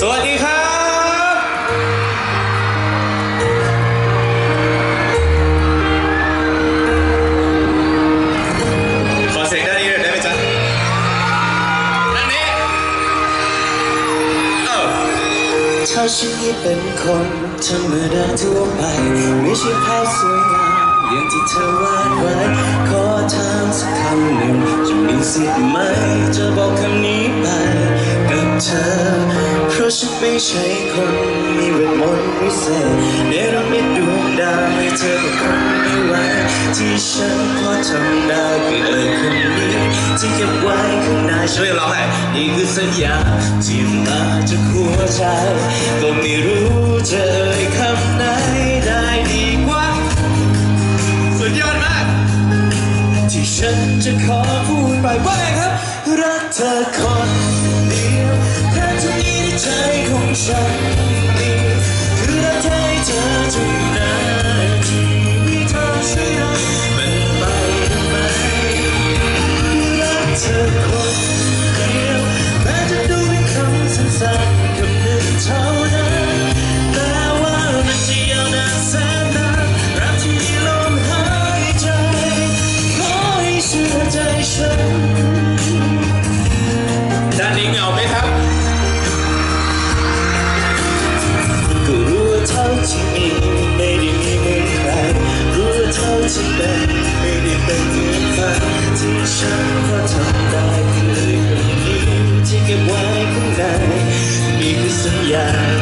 สวัสดีครับขอเสียงด้านนี้หน่อยได้ไหมจ๊ะด้านนี้เออถ้าฉันนี้เป็นคนธรรมดาทั่วไป ไม่ใช่ภาพสวยงามอย่างที่เธอวาดไว้ขอถามสักคำหนึ่งจะมีสิทธิ์ไหมจะบอกคำนี้ไป เธอ เพราะฉันไม่ใช่คนมีเวทมนต์วิเศษเนรมิตดวงดาวให้เธอเป็นคนไม่ไหวที่ฉันพอทำได้คือเอ่ยคำนี้ที่เก็บไว้ข้างในช่วยร้องหน่อยนี่คือสัญญาที่มาจากหัวใจก็ไม่รู้จะเอ่ยคำไหนได้ดีกว่า สุดยอดมาก ที่ฉันจะขอพูดไปว่าไงครับรักเธอคน ข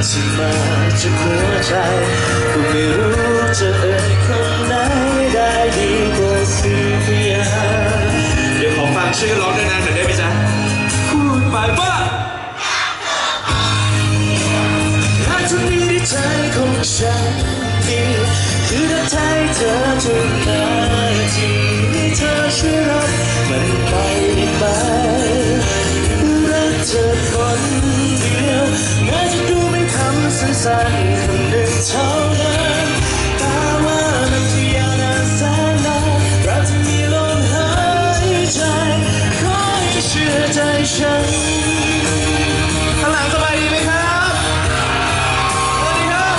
าที่มาจากหัวใจก็ไม่รู้จะเอ่ยคำไหนได้ดีกว่าสิ่งที่อยากเดี๋ยวขอฟังชื่อร้องด้วยนะหน่อยได้ไหมจ๊ะพูดไปว่าถ้าทุกนี้ในใจของฉันนี่คือรักใจเธอทุกนาทีที่เธอช่วยรับมันไป สั้นๆคำหนึ่งเท่านั้นแต่ว่ามันจะยาวนานแสนนานรักที่มีลมหายใจขอให้เชื่อใจฉันข้างหลังสบายดีไหมครับสวัสดีครับ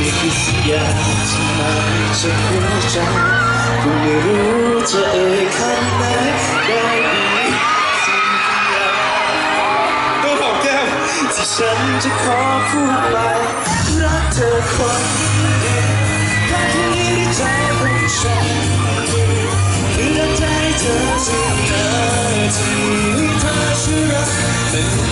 นี่คือสัญญาที่มาจากหัวใจกูไม่รู้จะ จะขอพูดไปรักเธอคนเดียวแค่ที่นี้ใจของฉันคือรักใจเธอทุกนาทีเธอชื่อรักเป็น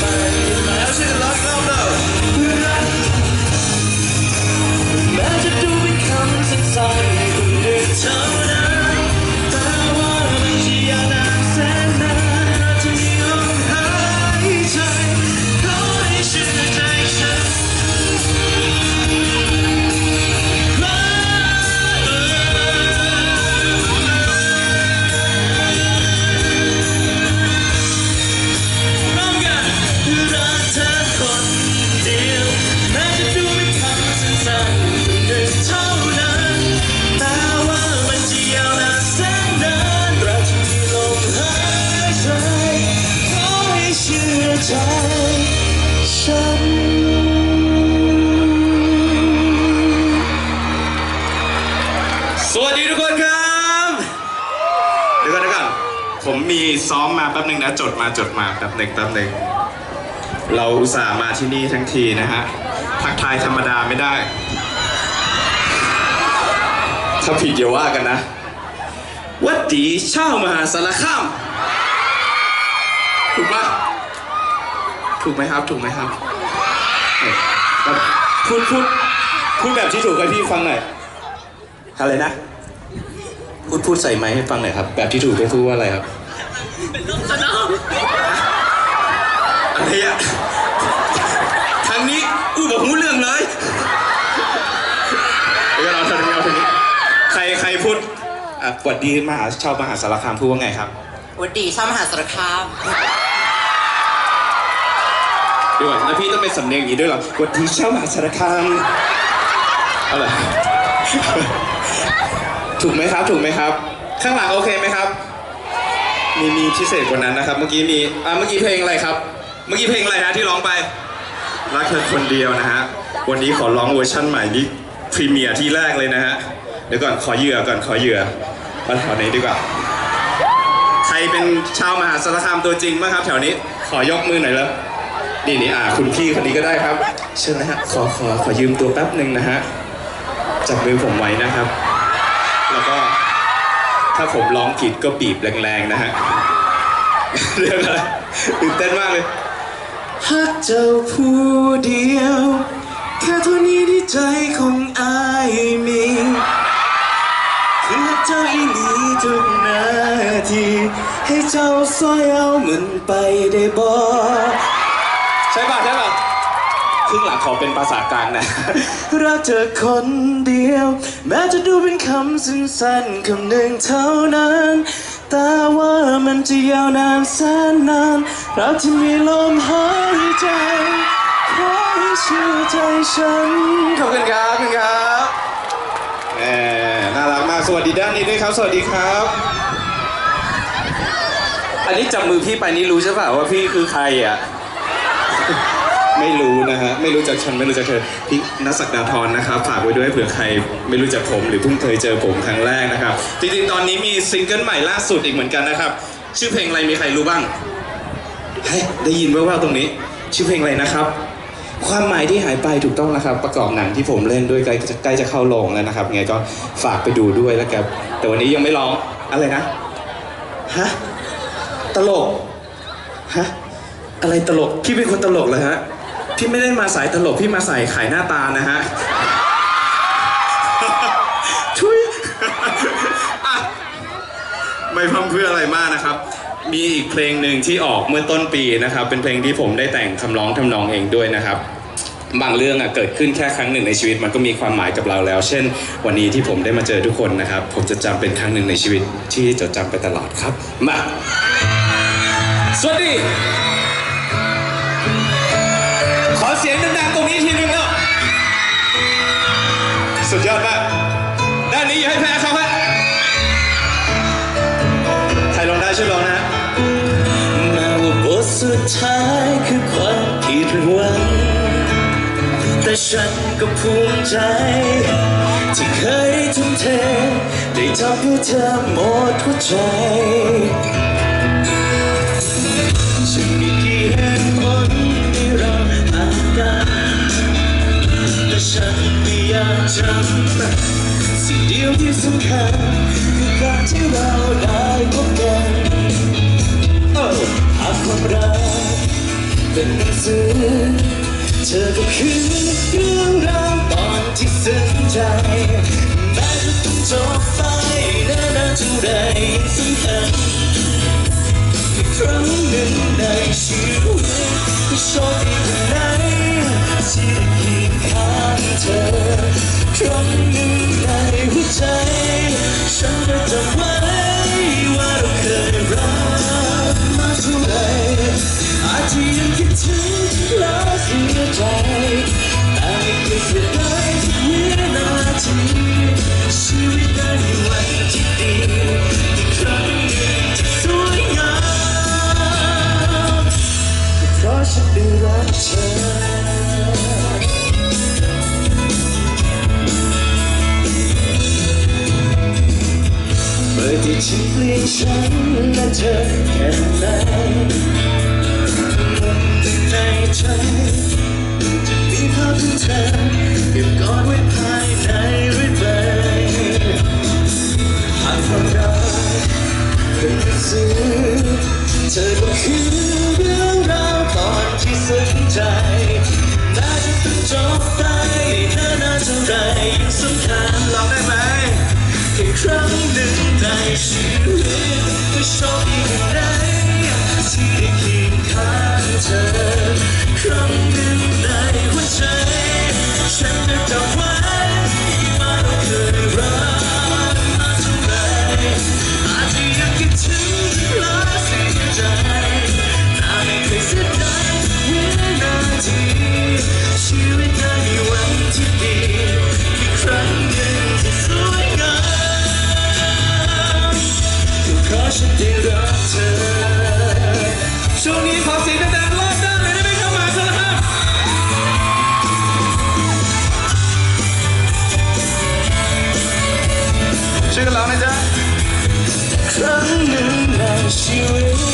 ใจฉัน สวัสดีทุกคนครับเดี๋ยวก่อนเดี๋ยวก่อนผมมีซ้อมมาแป๊บหนึ่งนะจดมาจดมาแป๊บหนึ่งแป๊บหนึ่งเราอุตส่าห์มาที่นี่ทั้งทีนะฮะทักทายธรรมดาไม่ได้ ถ้าผิดอย่าว่ากันนะ วัดดีเช่ามหาสารคามถูกปะ ถูกไหมครับถูกไหมครับเอ้ยก็พูดพูดพูดแบบที่ถูกให้พี่ฟังหน่อยอะไรนะพูดพูดใส่ไม้ให้ฟังหน่อยครับ แบบที่ถูกให้พูดว่าอะไรครับอะไรอะทางนี้อู้บอกหูเรื่องเลยเดี๋ยวเราทางนี้เอาทางนี้ใครใครพูดอะสวัสดีมหาชาวมหาสารคามพูดว่าไงครับวัดดีชาวมหาสารคามเดี๋ยวก่อนแล้วพี่ต้องเป็นสำเนียงอย่างนี้ด้วยเหรอสวัสดีชาวมหาสารคามเอาล่ะถูกไหมครับ ถูกไหมครับ ข้างหลังโอเคไหมครับ มีมีพิเศษกว่านั้นนะครับ เมื่อกี้มี อ่า เมื่อกี้เพลงอะไรครับ เมื่อกี้เพลงอะไรฮะที่ร้องไป รักเธอคนเดียวนะฮะ วันนี้ขอร้องเวอร์ชั่นใหม่นี้พรีเมียร์ที่แรกเลยนะฮะ เดี๋ยวก่อนขอเหยื่อก่อนขอเหยื่อมาแถวนี้ดีกว่า ใครเป็นชาวมหาสารคามตัวจริงบ้างครับ แถวนี้ ขอยกมือหน่อยแล้ว นี่นี่อ่าคุณพี่คนนี้ก็ได้ครับ เชิญนะฮะขอขอขอยืมตัวแป๊บหนึ่งนะฮะจับมือผมไว้นะครับ แล้วก็ถ้าผมร้องผิดก็บีบแรงๆนะฮะเรื่องอะไรตื่นเต้นมากเลยฮักเจ้าผู้เดียว แค่เท่านี้ที่ใจของอายมีคือฮักเจ้าอีหลีทุกนาที ให้เจ้าซอยเอามันไปได้บ่ ใช่ป่ะใช่ป่ะครึ่งหลังขอเป็นภาษากลางนะรักเธอคนเดียว แม้จะดูเป็นคำสั้นๆคำหนึ่งเท่านั้น แต่ว่ามันจะยาวนานแสนนานรักที่มีลมหายใจขอให้เชื่อใจฉันขอบคุณครับขอบคุณครับแหมน่ารักมากสวัสดีด้านนี้ด้วยครับ สวัสดีครับ อันนี้จับมือพี่ไปนี่รู้ใช่ป่ะว่าพี่คือใครอะ ไม่รู้นะฮะ ไม่รู้จักฉันไม่รู้จักเธอพี่นักศักดาธรนะครับฝากไว้ด้วยเผื่อใครไม่รู้จักผมหรือเพิ่งเคยเจอผมครั้งแรกนะครับ จริงๆ ตอนนี้มีซิงเกิลใหม่ล่าสุดอีกเหมือนกันนะครับ ชื่อเพลงอะไรมีใครรู้บ้างเฮ้ยได้ยินแว่วๆตรงนี้ ชื่อเพลงอะไรนะครับ ความหมายที่หายไปถูกต้องแล้วครับ ประกอบหนังที่ผมเล่นด้วยใกล้จะใกล้จะเข้าโรงแล้วนะครับไงก็ฝากไปดูด้วยแล้วกันแต่วันนี้ยังไม่ร้องอะไรนะฮะตลกฮะ อะไรตลกพี่เป็นคนตลกเลยฮะพี่ไม่ได้มาสายตลกพี่มาสายขายหน้าตานะฮะช่วยอะไม่พร่ำเพื่ออะไรมากนะครับ มีอีกเพลงหนึ่งที่ออกเมื่อต้นปีนะครับ เป็นเพลงที่ผมได้แต่งคำร้องทำนองเองด้วยนะครับ บางเรื่องอะเกิดขึ้นแค่ครั้งหนึ่งในชีวิต มันก็มีความหมายกับเราแล้ว เช่น วันนี้ที่ผมได้มาเจอทุกคนนะครับ ผมจะจำเป็นครั้งหนึ่งในชีวิตที่จดจำไปตลอดครับมาสวัสดีขอ เสียงดังๆตรงนี้ทีนึงแล้วสุดยอดมากด้านนี้อย่าให้แพ้เขาฮะใครลองได้ช่วยลองนะฮะแม้ว่าบทสุดท้ายคือความผิดหวังแต่ฉันก็ภูมิใจ ที่เคยทุ่มเท ได้ทำเพื่อเธอหมดหัวใจ อยากจำสิ่งเดียวที่สำคัญคือการที่เราได้พบกันหากความรักเป็นหนังสือเธอก็คือเรื่องราวตอนที่ซึ้งใจแม้จะต้องจบไปนานๆเท่าไรสำคัญครั้งหนึ่งในชีวิตก็โชคดีแค่ไหนที่ได้ เคียงข้างเธอครั้งหนึ่งในหัวใจ ฉันจะจำไว้ว่าเราเคยรักมาเท่าไหรอาจจะยังคิดถึงและเสียใจแต่ไม่เคยเสียดายทุกวินาทีชีวิตได้มีวันที่ดีอีกครั้งหนึ่งที่สวยงามก็เพราะฉันได้รักเธอ มื่อที่ฉันเปลี่ยนฉันและเธอแค่ไหนมุมหนึ่งในใจจะมีภาพของเธอเก็บกอดไว้ ในชีวิตก็โ这个老人家。可能那是为何？